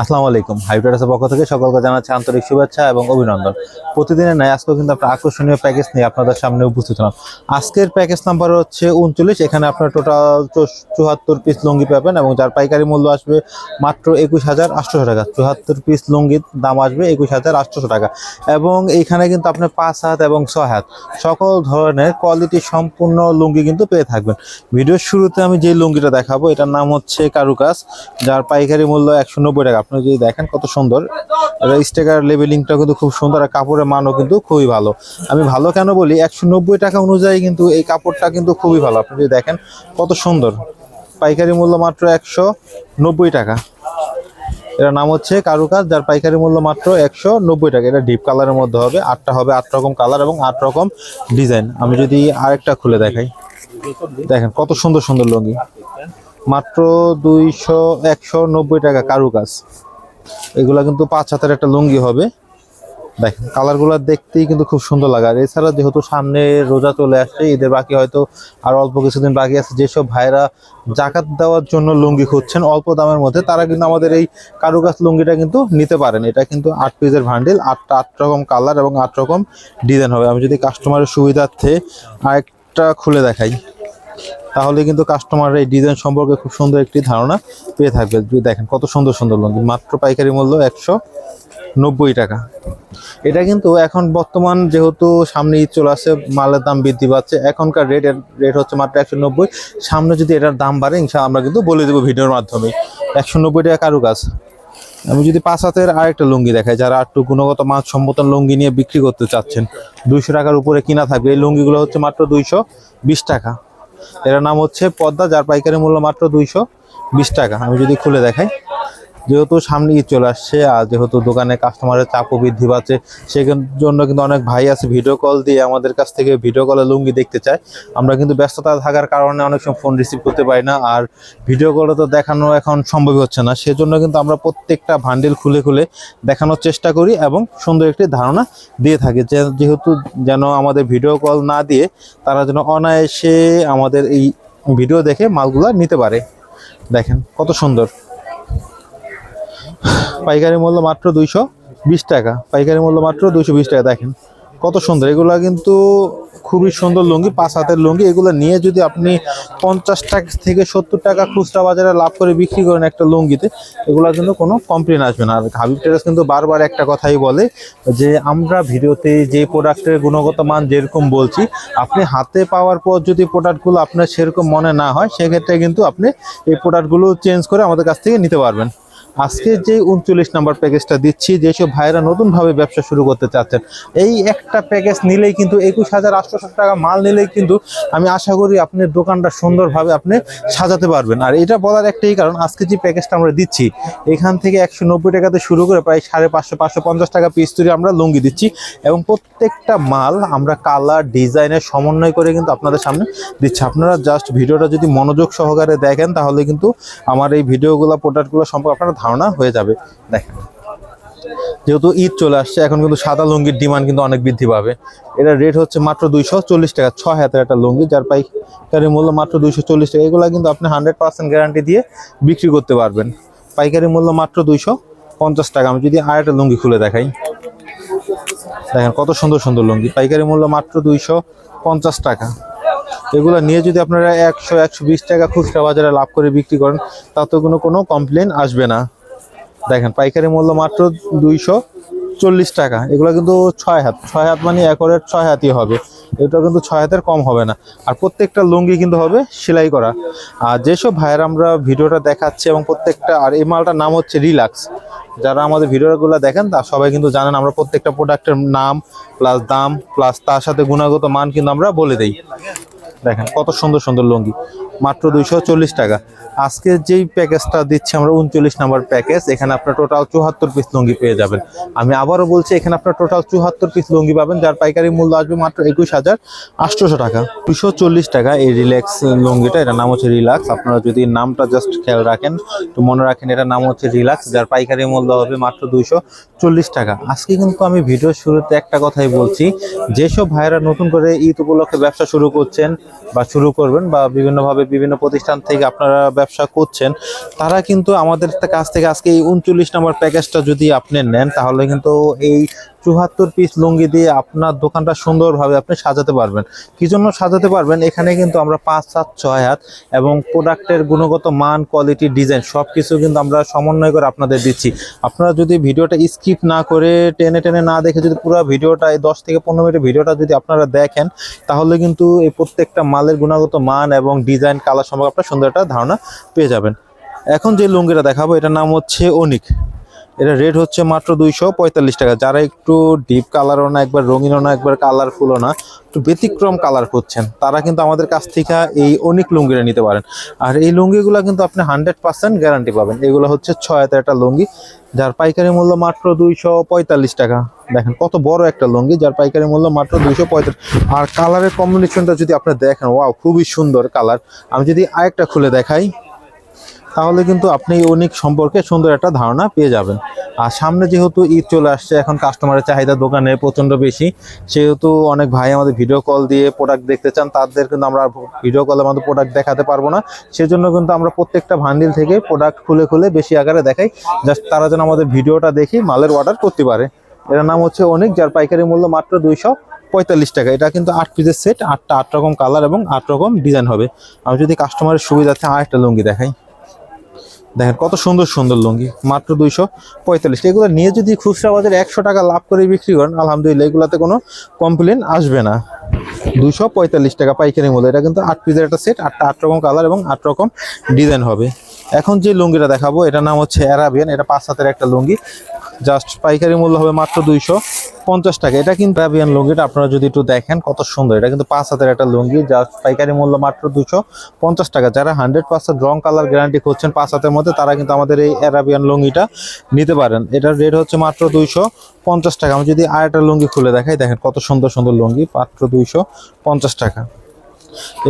আসসালামু আলাইকুম। হাইব্রিডাসের পক্ষ থেকে সকলকে জানাচ্ছি আন্তরিক শুভেচ্ছা এবং অভিনন্দন। প্রতিদিনের ন্যায় আজকেও কিন্তু আপনার আকর্ষণীয় প্যাকেজ নিয়ে আপনাদের সামনে উপস্থিত হলাম। আজকের প্যাকেজ নাম্বার হচ্ছে উনচল্লিশ। এখানে আপনার টোটাল চুয়াত্তর পিস লুঙ্গি পাবেন এবং যার পাইকারি মূল্য আসবে মাত্র একুশ হাজার আটশোশো টাকা। চুয়াত্তর পিস লুঙ্গির দাম আসবে একুশ হাজার আটশোশো টাকা। এবং এইখানে কিন্তু আপনি পাঁচ হাত এবং ছয় হাত। সকল ধরনের কোয়ালিটি সম্পূর্ণ লুঙ্গি কিন্তু পেয়ে থাকবেন। ভিডিওর শুরুতে আমি যে লুঙ্গিটা দেখাবো, এটার নাম হচ্ছে কারুকাস যার পাইকারি মূল্য একশো নব্বই টাকা। আপনি যদি দেখেন কত সুন্দর, এটা স্টেকার লেবেলিংটা কিন্তু খুব সুন্দর আর কাপড়ের মানও কিন্তু খুবই ভালো। আমি ভালো কেন বলি, একশো নব্বই টাকা অনুযায়ী কিন্তু এই কাপড়টা কিন্তু খুবই ভালো। আপনি যদি দেখেন কত সুন্দর, পাইকারি মূল্য মাত্র একশো নব্বই টাকা। এটার নাম হচ্ছে কারুকাজ, যার পাইকারি মূল্য মাত্র একশো নব্বই টাকা। এটা ডিপ কালারের মধ্যে হবে, আটটা হবে আট রকম কালার এবং আট রকম ডিজাইন আমি যদি আরেকটা খুলে দেখাই। দেখেন কত সুন্দর সুন্দর লুঙ্গি। মাত্র দুইশো একশো নব্বই টাকা কারুকাজ এগুলা কিন্তু পাঁচ হাতের একটা লুঙ্গি হবে। দেখেন, কালারগুলো দেখতেই কিন্তু খুব সুন্দর লাগে। আর এছাড়া যেহেতু সামনে রোজা চলে আসছে ঈদের বাকি হয়তো আর অল্প কিছুদিন বাকি আছে, যেসব ভাইরা জাকাত দেওয়ার জন্য লুঙ্গি খুঁজছেন অল্প দামের মধ্যে, তারা কিন্তু আমাদের এই কারুকাজ লুঙ্গিটা কিন্তু নিতে পারেন। এটা কিন্তু আট পিসের ভান্ডিল আটটা আট রকম কালার এবং আট রকম ডিজাইন হবে। আমি যদি কাস্টমারের সুবিধার্থে আরেকটা খুলে দেখাই। তাহলে কিন্তু কাস্টমার এই ডিজাইন সম্পর্কে খুব সুন্দর একটি ধারণা পেয়ে থাকবে। যদি দেখেন কত সুন্দর সুন্দর লুঙ্গি মাত্র পাইকারি মূল্য একশো নব্বই টাকা। এটা কিন্তু এখন বর্তমান যেহেতু সামনে ঈদ চলে আসছে, মালের দাম বৃদ্ধি পাচ্ছে, এখনকার রেট রেট হচ্ছে মাত্র একশো নব্বই। সামনে যদি এটার দাম বাড়ে ইনশা আমরা কিন্তু বলে দেবো ভিডিওর মাধ্যমে। একশো নব্বই টাকা কারু কাজ আমি যদি পাঁচ হাতের আরেকটা লুঙ্গি দেখাই, যারা একটু গুণগত মাছ সম্পতন লুঙ্গি নিয়ে বিক্রি করতে চাচ্ছেন, দুইশো টাকার উপরে কিনা থাকবে। এই লুঙ্গিগুলো হচ্ছে মাত্র দুইশো বিশ টাকা। এটার নাম হচ্ছে পদ্মা, যার পাইকারি মূল্য মাত্র দুইশো বিশ টাকা। আমি যদি খুলে দেখাই। যেহেতু সামনে ঈদ চলে আসছে আর যেহেতু দোকানে কাস্টমারের চাপও বৃদ্ধি পাচ্ছে সেই জন্য কিন্তু অনেক ভাই আছে ভিডিও কল দিয়ে আমাদের কাছ থেকে ভিডিও কলে লুঙ্গি দেখতে চায়। আমরা কিন্তু ব্যস্ততা থাকার কারণে অনেক সময় ফোন রিসিভ করতে পারি না আর ভিডিও কলে তো দেখানো এখন সম্ভব হচ্ছে না। সেজন্য কিন্তু আমরা প্রত্যেকটা ভান্ডেল খুলে খুলে দেখানোর চেষ্টা করি এবং সুন্দর একটি ধারণা দিয়ে থাকি যেহেতু যেন আমাদের ভিডিও কল না দিয়ে তারা যেন অনায়াসে আমাদের এই ভিডিও দেখে মালগুলা নিতে পারে। দেখেন কত সুন্দর। পাইকারি মূল্য মাত্র দুইশো বিশ টাকা। পাইকারি মূল্য মাত্র দুইশো বিশ টাকা, দেখেন। কত সুন্দর। এগুলা কিন্তু খুবই সুন্দর লুঙ্গি, পাঁচ হাতের লুঙ্গি। এগুলো নিয়ে যদি আপনি পঞ্চাশ টাকা থেকে সত্তর টাকা খুচরা বাজারে লাভ করে বিক্রি করেন একটা লুঙ্গিতে, এগুলো কিন্তু কোনো কমপ্লেন আসবে না। আর হাবিব টেরাস কিন্তু বারবার একটা কথাই বলে যে, আমরা ভিডিওতে যে প্রোডাক্টের গুণগত মান যেরকম বলছি, আপনি হাতে পাওয়ার পর যদি প্রোডাক্টগুলো আপনার সেরকম মনে না হয়, সেক্ষেত্রে কিন্তু আপনি এই প্রোডাক্টগুলো চেঞ্জ করে আমাদের কাছ থেকে নিতে পারবেন। আজকে যে উনচল্লিশ নাম্বার প্যাকেজটা দিচ্ছি যেসব ভাইরা নতুনভাবে ব্যবসা শুরু করতে চাচ্ছেন, এই একটা প্যাকেজ নিলেই কিন্তু একুশ হাজার আটশোশো টাকা মাল নিলেই কিন্তু আমি আশা করি আপনার দোকানটা সুন্দরভাবে আপনি সাজাতে পারবেন। আর এটা বলার একটাই কারণ, আজকে যে প্যাকেজটা আমরা দিচ্ছি, এখান থেকে একশো নব্বই টাকাতে শুরু করে প্রায় সাড়ে পাঁচশো পাঁচশো পঞ্চাশ টাকা পিস তৈরি আমরা লুঙ্গি দিচ্ছি এবং প্রত্যেকটা মাল আমরা কালার, ডিজাইনের সমন্বয় করে কিন্তু আপনাদের সামনে দিচ্ছি। আপনারা জাস্ট ভিডিওটা যদি মনোযোগ সহকারে দেখেন, তাহলে কিন্তু আমার এই ভিডিওগুলো প্রোডাক্টগুলো সম্পর্কে আপনারা ধারণা হয়ে যাবে। দেখেন। যেহেতু ঈদ চলে আসছে, এখন কিন্তু সাদা লুঙ্গির ডিমান্ড কিন্তু অনেক বৃদ্ধি পাবে। এটা রেট হচ্ছে মাত্র দুইশো চল্লিশ টাকা ছ হাতের একটা লুঙ্গি, যার পাইকারি মূল্য মাত্র দুইশো চল্লিশ টাকা। এগুলো কিন্তু আপনি হান্ড্রেড পার্সেন্ট গ্যারান্টি দিয়ে বিক্রি করতে পারবেন। পাইকারি মূল্য মাত্র দুইশো পঞ্চাশ টাকা। আমি যদি আর একটা লুঙ্গি খুলে দেখাই। দেখেন কত সুন্দর সুন্দর লুঙ্গি। পাইকারি মূল্য মাত্র দুইশো পঞ্চাশ টাকা। এগুলো নিয়ে যদি আপনারা একশো একশো বিশ টাকা খুচরা বাজারে লাভ করে বিক্রি করেন তাতে কোনো কোনো কমপ্লেন আসবে না। দেখেন, পাইকারি মূল্য মাত্র দুইশো চল্লিশ টাকা। এগুলো কিন্তু ছয় হাত ছয় হাত মানে একরের ছয় হাতই হবে। এটা কিন্তু ছয় হাতের কম হবে না। আর প্রত্যেকটা লুঙ্গি কিন্তু হবে সেলাই করা। আর যেসব ভাইয়ের আমরা ভিডিওটা দেখাচ্ছি এবং প্রত্যেকটা, আর এই মালটার নাম হচ্ছে রিল্যাক্স যারা আমাদের ভিডিওগুলো দেখেন, তা সবাই কিন্তু জানেন আমরা প্রত্যেকটা প্রোডাক্টের নাম প্লাস দাম প্লাস তার সাথে গুণাগত মান কিন্তু আমরা বলে দেই। দেখেন, কত সুন্দর সুন্দর লুঙ্গি। মাত্র দুইশো চল্লিশ টাকা। আজকে যেই প্যাকেজটা দিচ্ছি আমরা উনচল্লিশ নাম্বার প্যাকেজ এখানে আপনার টোটাল চুয়াত্তর পিস লুঙ্গি পেয়ে যাবেন। আমি আবারও বলছি, এখানে আপনার টোটাল চুয়াত্তর পিস লুঙ্গি পাবেন, যার পাইকারি মূল্য আসবে মাত্র একুশ হাজার আটশোশো টাকা। দুশো চল্লিশ টাকা এই রিল্যাক্স লুঙ্গিটা, এটার নাম হচ্ছে রিল্যাক্স আপনারা যদি নামটা জাস্ট খেয়াল রাখেন তো মনে রাখেন, এটার নাম হচ্ছে রিল্যাক্স যার পাইকারি মূল্য হবে মাত্র দুইশো চল্লিশ টাকা। আজকে কিন্তু আমি ভিডিওর শুরুতে একটা কথাই বলছি, যেসব ভাইয়েরা নতুন করে ঈদ উপলক্ষে ব্যবসা শুরু করছেন বা শুরু করবেন বা বিভিন্নভাবে বিভিন্ন প্রতিষ্ঠান থেকে আপনারা ব্যবসা করছেন, তারা কিন্তু আমাদের কাছ থেকে আজকে এই উনচল্লিশ নম্বর প্যাকেজটা যদি আপনি নেন, তাহলে কিন্তু এই চুয়াত্তর পিস লুঙ্গি দিয়ে আপনার দোকানটা সুন্দরভাবে আপনি সাজাতে পারবেন। কি জন্য সাজাতে পারবেন? এখানে কিন্তু আমরা পাঁচ, সাত, ছয় হাত এবং প্রোডাক্টের গুণগত মান, কোয়ালিটি, ডিজাইন সব কিছু কিন্তু আমরা সমন্বয় করে আপনাদের দিচ্ছি। আপনারা যদি ভিডিওটা স্কিপ না করে টেনে টেনে না দেখে যদি পুরো ভিডিওটা, এই দশ থেকে পনেরো মিনিটের ভিডিওটা যদি আপনারা দেখেন, তাহলে কিন্তু এই প্রত্যেকটা মালের গুণাগত মান এবং ডিজাইন, কালার সম্পর্কে আপনার সুন্দর একটা ধারণা পেয়ে যাবেন। এখন যে লুঙ্গিটা দেখাবো, এটার নাম হচ্ছে অনিক। এটা রেট হচ্ছে মাত্র দুইশো পঁয়তাল্লিশ টাকা। যারা একটু ডিপ কালারও না, একবার রঙিনও না, একবার কালারফুলও না, একটু ব্যতিক্রম কালার করছেন তারা কিন্তু আমাদের কাছ থেকে এই অনেক লুঙ্গিটা নিতে পারেন। আর এই লুঙ্গিগুলো কিন্তু আপনি হান্ড্রেড পার্সেন্ট গ্যারান্টি পাবেন। এগুলো হচ্ছে ছয় হাতের একটা লুঙ্গি, যার পাইকারি মূল্য মাত্র দুইশো পঁয়তাল্লিশ টাকা। দেখেন কত বড় একটা লুঙ্গি, যার পাইকারি মূল্য মাত্র দুইশো পঁয়তাল্লিশ আর কালারের কম্বিনেশনটা যদি আপনি দেখেন ওয়াও খুবই সুন্দর কালার আমি যদি আরেকটা খুলে দেখাই তাহলে কিন্তু আপনি অনেক সম্পর্কে সুন্দর একটা ধারণা পেয়ে যাবেন। আর সামনে যেহেতু ঈদ চলে আসছে, এখন কাস্টমারের চাহিদা দোকানে প্রচণ্ড বেশি। সেহেতু অনেক ভাই আমাদের ভিডিও কল দিয়ে প্রোডাক্ট দেখতে চান, তাদের কিন্তু আমরা ভিডিও কলে আমাদের প্রোডাক্ট দেখাতে পারব না। সেজন্য কিন্তু আমরা প্রত্যেকটা ভান্ডিল থেকে প্রোডাক্ট খুলে খুলে বেশি আকারে দেখাই জাস্ট তারা যেন আমাদের ভিডিওটা দেখি মালের অর্ডার করতে পারে। এটার নাম হচ্ছে অনেক যার পাইকারি মূল্য মাত্র দুইশো পঁয়তাল্লিশ টাকা। এটা কিন্তু আট পিসের সেট আটটা আট রকম কালার এবং আট রকম ডিজাইন হবে। আমি যদি কাস্টমারের সুবিধার্থে আরেকটা লুঙ্গি দেখাই। দেখেন কত সুন্দর সুন্দর লুঙ্গি, মাত্র দুইশো পঁয়তাল্লিশ এগুলো নিয়ে যদি খুচরা বাজারে একশো টাকা লাভ করে বিক্রি করেন, আলহামদুলিল্লাহ এগুলাতে কোনো কমপ্লেন আসবে না। দুইশো পঁয়তাল্লিশ টাকা পাইকারি মূল্য, এটা কিন্তু আট পিসের একটা সেট আটটা আট রকম কালার এবং আট রকম ডিজাইন হবে। এখন যে লুঙ্গিটা দেখাবো, এটার নাম হচ্ছে অ্যারাবিয়ান এটা পাঁচ হাতের একটা লুঙ্গি। জাস্ট পাইকারি মূল্য হবে মাত্র দুইশো পঞ্চাশ টাকা। এটা কিন্তু অ্যারাবিয়ান লুঙ্গিটা আপনারা যদি একটু দেখেন, কত সুন্দর। এটা কিন্তু পাঁচ হাতের একটা লুঙ্গি, জাস্ট পাইকারি মূল্য মাত্র দুশো পঞ্চাশ টাকা। যারা হান্ড্রেড পার্সেন্ট রং কালার গ্যারান্টি করছেন পাঁচ হাতের মধ্যে, তারা কিন্তু আমাদের এই অ্যারাবিয়ান লুঙ্গিটা নিতে পারেন। এটার রেট হচ্ছে মাত্র দুইশো পঞ্চাশ টাকা। আমি যদি আর একটা লুঙ্গি খুলে দেখাই, দেখেন কত সুন্দর সুন্দর লুঙ্গি, মাত্র দুইশো পঞ্চাশ টাকা।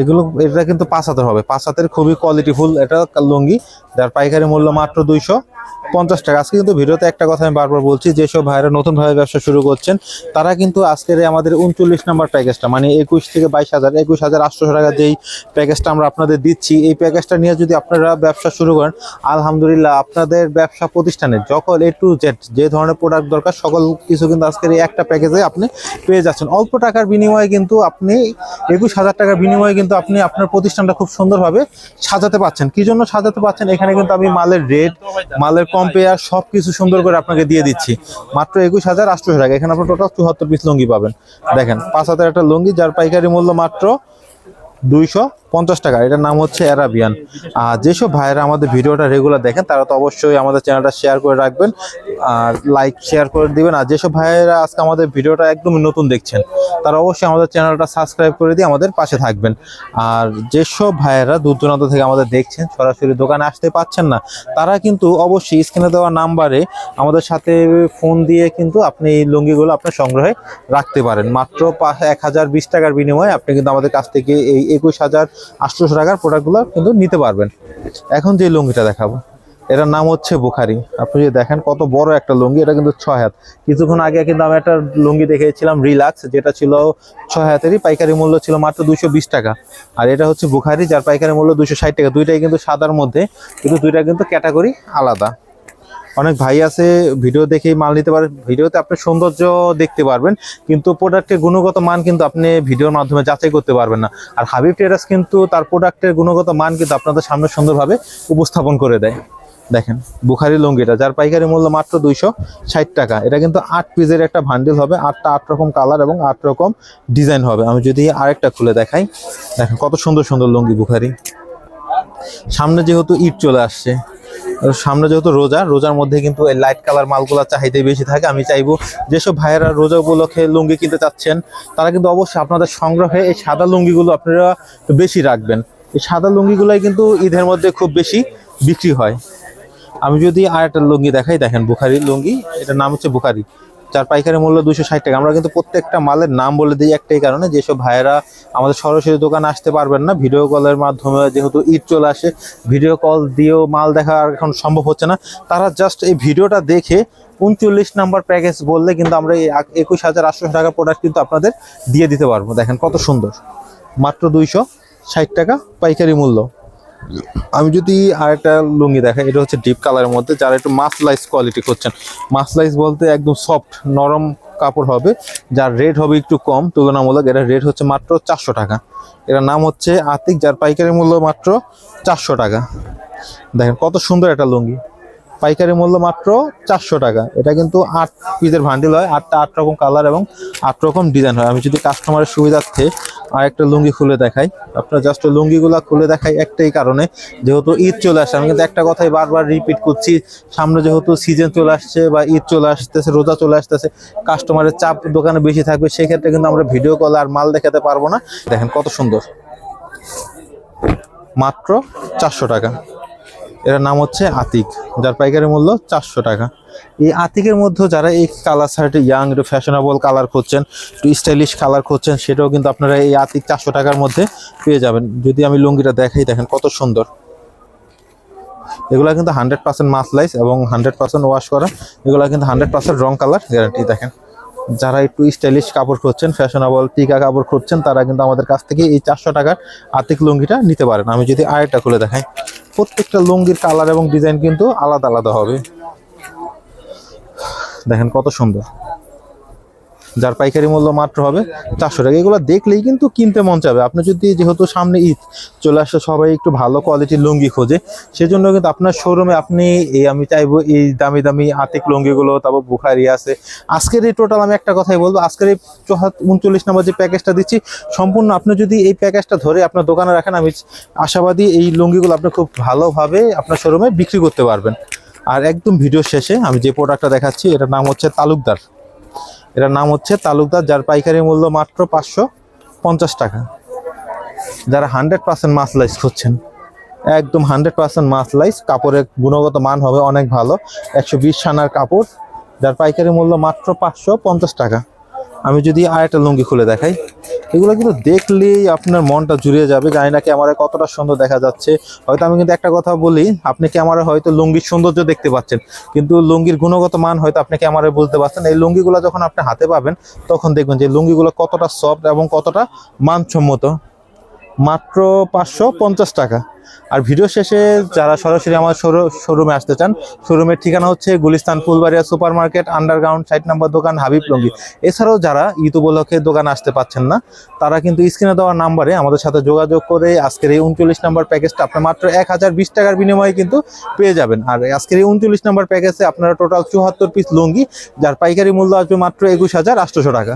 এগুলো, এটা কিন্তু পাঁচ হাতের হবে। পাঁচ হাতের খুবই কোয়ালিটিফুল এটা লুঙ্গি, যার পাইকারি মূল্য মাত্র দুইশো পঞ্চাশ টাকা। আজকে কিন্তু ভিডিওতে একটা কথা আমি বারবার বলছি, যেসব ভাইরা নতুন ভাবে ব্যবসা শুরু করছেন, তারা কিন্তু আজকের আমাদের উনচল্লিশ নম্বর প্যাকেজটা মানে একুশ থেকে বাইশ হাজার, একুশ হাজার আটশো টাকা যেই প্যাকেজটা আমরা আপনাদের দিচ্ছি, এই প্যাকেজটা নিয়ে যদি আপনারা ব্যবসা শুরু করেন, আলহামদুলিল্লাহ আপনাদের ব্যবসা প্রতিষ্ঠানে যখন এ টু জেড যে ধরনের প্রোডাক্ট দরকার, সকল কিছু কিন্তু আজকের এই একটা প্যাকেজে আপনি পেয়ে যাচ্ছেন। অল্প টাকার বিনিময়ে কিন্তু আপনি একুশ হাজার টাকার বিনিময়ে কিন্তু আপনি আপনার প্রতিষ্ঠানটা খুব সুন্দরভাবে সাজাতে পাচ্ছেন। কি জন্য সাজাতে পাচ্ছেন? এখানে কিন্তু আমি মালের রেট মালের কম্পেয়ার সব কিছু সুন্দর করে আপনাকে দিয়ে দিচ্ছি। মাত্র একুশ হাজার আটশো টাকা। এখানে আপনার টোটাল চুহাত্তর পিস লুঙ্গি পাবেন। দেখেন, পাঁচ হাজার একটা লুঙ্গি, যার পাইকারি মূল্য মাত্র দুইশো পঞ্চাশ টাকা, এটার নাম হচ্ছে অ্যারাবিয়ান আর যেসব ভাইয়েরা আমাদের ভিডিওটা রেগুলার দেখেন, তারা তো অবশ্যই আমাদের চ্যানেলটা শেয়ার করে রাখবেন, আর লাইক শেয়ার করে দিবেন। আর যেসব ভাইয়েরা আজকে আমাদের ভিডিওটা একদমই নতুন দেখছেন, তারা অবশ্যই আমাদের চ্যানেলটা সাবস্ক্রাইব করে দিয়ে আমাদের পাশে থাকবেন। আর যেসব ভাইয়েরা দূর দূরান্ত থেকে আমাদের দেখছেন, সরাসরি দোকানে আসতে পাচ্ছেন না, তারা কিন্তু অবশ্যই স্ক্রিনে দেওয়া নাম্বারে আমাদের সাথে ফোন দিয়ে কিন্তু আপনি এই লুঙ্গিগুলো আপনার সংগ্রহে রাখতে পারেন। মাত্র এক হাজার বিশ টাকার বিনিময়ে আপনি কিন্তু আমাদের কাছ থেকে এই একুশ হাজার আটশোশো টাকার প্রোডাক্টগুলো কিন্তু নিতে পারবেন। এখন যে লুঙ্গিটা দেখাবো, এটার নাম হচ্ছে বুখারি। আপনি যদি দেখেন কত বড় একটা লুঙ্গি, এটা কিন্তু ছয় হাত। কিছুক্ষণ আগে কিন্তু আমি একটা লুঙ্গি দেখেছিলাম রিলাক্স, যেটা ছিল ছয় হাতেরই, পাইকারি মূল্য ছিল মাত্র দুশো টাকা। আর এটা হচ্ছে বুখারি, যার পাইকারি মূল্য দুশো টাকা। দুইটাই কিন্তু সাদার মধ্যে, কিন্তু দুইটা কিন্তু ক্যাটাগরি আলাদা। অনেক ভাই আছে ভিডিও দেখেই মাল নিতে পারে ভিডিওতে আপনি সৌন্দর্য দেখতে পারবেন, কিন্তু প্রোডাক্টের গুণগত মান কিন্তু আপনি ভিডিওর মাধ্যমে যাচাই করতে পারবেন না। আর হাবিব টেরাস কিন্তু তার প্রোডাক্টের গুণগত মান কিন্তু আপনাদের সামনে সুন্দরভাবে উপস্থাপন করে দেয়। দেখেন, বুখারি লুঙ্গিটা, যার পাইকারি মূল্য মাত্র দুইশো ষাট টাকা। এটা কিন্তু আট পিসের একটা ভান্ডিল হবে, আটটা আট রকম কালার এবং আট রকম ডিজাইন হবে। আমি যদি আরেকটা খুলে দেখাই, দেখেন কত সুন্দর সুন্দর লুঙ্গি বুখারি। সামনে যেহেতু ইট চলে আসছে সামনে যেহেতু রোজা, রোজার মধ্যে কিন্তু এই লাইট কালার মালগুলা চাহিদা বেশি থাকে। আমি চাইব যেসব ভাইয়েরা রোজা উপলক্ষে লুঙ্গি কিনতে চাচ্ছেন, তারা কিন্তু অবশ্যই আপনাদের সংগ্রহে এই সাদা লুঙ্গিগুলো আপনারা বেশি রাখবেন। এই সাদা লুঙ্গিগুলোই কিন্তু ঈদের মধ্যে খুব বেশি বিক্রি হয়। আমি যদি আর একটা লুঙ্গি দেখাই, দেখেন বুখারি লুঙ্গি, এটার নাম হচ্ছে বুখারি। যার পাইকারি মূল্য দুশো ষাট টাকা। আমরা কিন্তু প্রত্যেকটা মালের নাম বলে দিই একটাই কারণে, যেসব ভাইয়েরা আমাদের সরাসরি দোকানে আসতে পারবেন না ভিডিও কলের মাধ্যমে যেহেতু ঈদ চলে আসে ভিডিও কল দিয়েও মাল দেখা আর এখন সম্ভব হচ্ছে না। তারা জাস্ট এই ভিডিওটা দেখে উনচল্লিশ নাম্বার প্যাকেজ বললে কিন্তু আমরা এই একুশ হাজার আটশো টাকা প্রোডাক্ট কিন্তু আপনাদের দিয়ে দিতে পারব। দেখেন কত সুন্দর। মাত্র দুইশো ষাট টাকা পাইকারি মূল্য। আমি যদি আরেকটা লুঙ্গি দেখাই, এটা হচ্ছে ডিপ কালারের মধ্যে, যারা একটু মাসলাইজ কোয়ালিটি করছেন। মাসলাইজ বলতে একদম সফট নরম কাপড় হবে, যার রেট হবে একটু কম, তুলনামূলক এটা রেট হচ্ছে মাত্র চারশো টাকা। এটার নাম হচ্ছে আতিক, যার পাইকারি মূল্য মাত্র চারশো টাকা। দেখেন কত সুন্দর একটা লুঙ্গি। পাইকারি মূল্য মাত্র চারশো টাকা। এটা কিন্তু আট পিসের ভান্ডিল হয়, আটটা আট রকম কালার এবং আট রকম ডিজাইন হয়। আমি যদি কাস্টমারের সুবিধার্থে আর একটা লুঙ্গি খুলে দেখাই, আপনার জাস্ট লুঙ্গিগুলো খুলে দেখাই একটাই কারণে, যেহেতু ঈদ চলে আসছে, আমি কিন্তু একটা কথাই বারবার রিপিট করছি, সামনে যেহেতু সিজন চলে আসছে বা ঈদ চলে আসতেছে, রোজা চলে আসতেছে কাস্টমারের চাপ দোকানে বেশি থাকবে, সেক্ষেত্রে কিন্তু আমরা ভিডিও কল আর মাল দেখাতে পারব না। দেখেন কত সুন্দর। মাত্র চারশো টাকা। এটার নাম হচ্ছে আতিক, যার পাইকারি মূল্য চারশো টাকা। এই আতিকের মধ্যে যারা এই কালার সাইডে ইয়াং একটু ফ্যাশনেবল কালার খুঁজছেন, একটু স্টাইলিশ কালার খুঁজছেন, সেটাও কিন্তু আপনারা এই আতিক চারশো টাকার মধ্যে পেয়ে যাবেন। যদি আমি লুঙ্গিটা দেখাই, দেখেন কত সুন্দর। এগুলা কিন্তু হান্ড্রেড পার্সেন্ট মাসলাইস এবং হান্ড্রেড পার্সেন্ট ওয়াশ করা, এগুলা কিন্তু হান্ড্রেড পার্সেন্ট রং কালার গ্যারান্টি দেখেন। যারা একটু স্টাইলিশ কাপড় খুঁজছেন ফ্যাশনেবল টিকা কাপড় খুঁজছেন, তারা কিন্তু আমাদের কাছ থেকে এই চারশো টাকার আতিক লুঙ্গিটা নিতে পারেন। আমি যদি আরেকটা খুলে দেখাই। প্রত্যেকটা লুঙ্গির কালার এবং ডিজাইন কিন্তু আলাদা আলাদা হবে। দেখেন কত সুন্দর। যার পাইকারি মূল্য মাত্র হবে চারশো টাকা। এগুলো দেখলেই কিন্তু কিনতে মন চাবে। আপনি যদি যেহেতু সামনে ঈদ, চলে আসে সবাই একটু ভালো কোয়ালিটির লুঙ্গি খোঁজে, সেজন্য কিন্তু আপনার শোরুমে আপনি এই আমি চাইব এই দামি দামি আতিক লুঙ্গিগুলো, তারপর বুখারি আছে। আজকের এই টোটাল আমি একটা কথাই বলব, আজকের এই উনচল্লিশ নম্বর যে প্যাকেজটা দিচ্ছি, সম্পূর্ণ আপনি যদি এই প্যাকেজটা ধরে আপনার দোকানে রাখেন, আমি আশাবাদী এই লুঙ্গিগুলো আপনি খুব ভালোভাবে আপনার শোরুমে বিক্রি করতে পারবেন। আর একদম ভিডিও শেষে আমি যে প্রোডাক্টটা দেখাচ্ছি, এটার নাম হচ্ছে তালুকদার। এটার নাম হচ্ছে তালুকদার, যার পাইকারি মূল্য মাত্র পাঁচশো পঞ্চাশ টাকা। যারা হান্ড্রেড পার্সেন্ট মাসলাইজ করছেন একদম হান্ড্রেড পার্সেন্ট মাসলাইজ কাপড়ের গুণগত মান হবে অনেক ভালো। একশো বিশ সানার কাপড়, যার পাইকারি মূল্য মাত্র পাঁচশো পঞ্চাশ টাকা। আমি যদি আর একটা লুঙ্গি খুলে দেখাই। এগুলো কিন্তু দেখলেই আপনার মনটা জুড়িয়ে যাবে। জানি না ক্যামেরায় কতটা সুন্দর দেখা যাচ্ছে। হয়তো আমি কিন্তু একটা কথা বলি, আপনি ক্যামেরায় হয়তো লুঙ্গির সৌন্দর্য দেখতে পাচ্ছেন। কিন্তু লুঙ্গির গুণগত মান হয়তো আপনি ক্যামেরায় বুঝতে পারছেন এই লুঙ্গিগুলো যখন আপনি হাতে পাবেন, তখন দেখবেন যে লুঙ্গিগুলো কতটা সফট এবং কতটা মানসম্মত। মাত্র পাঁচশো পঞ্চাশ টাকা। আর ভিডিও শেষে যারা সরাসরি আমার শোরুমে আসতে চান, শোরুমের ঠিকানা হচ্ছে Gulistan Fulbaria super market underground, site number দোকান, হাবিব লঙ্গি। এছাড়াও যারা ঈদ উপলক্ষে দোকান আসতে পাচ্ছেন না, তারা কিন্তু স্ক্রিনে দেওয়া নাম্বারে আমাদের সাথে যোগাযোগ করে আজকের এই উনচল্লিশ নাম্বার প্যাকেজটা আপনার মাত্র এক হাজার বিশ টাকার বিনিময়ে কিন্তু পেয়ে যাবেন। আর আজকের এই উনচল্লিশ নাম্বার প্যাকেজে আপনারা টোটাল চুয়াত্তর পিস লুঙ্গি, যার পাইকারি মূল্য আসবে মাত্র একুশ হাজার আটশোশো টাকা।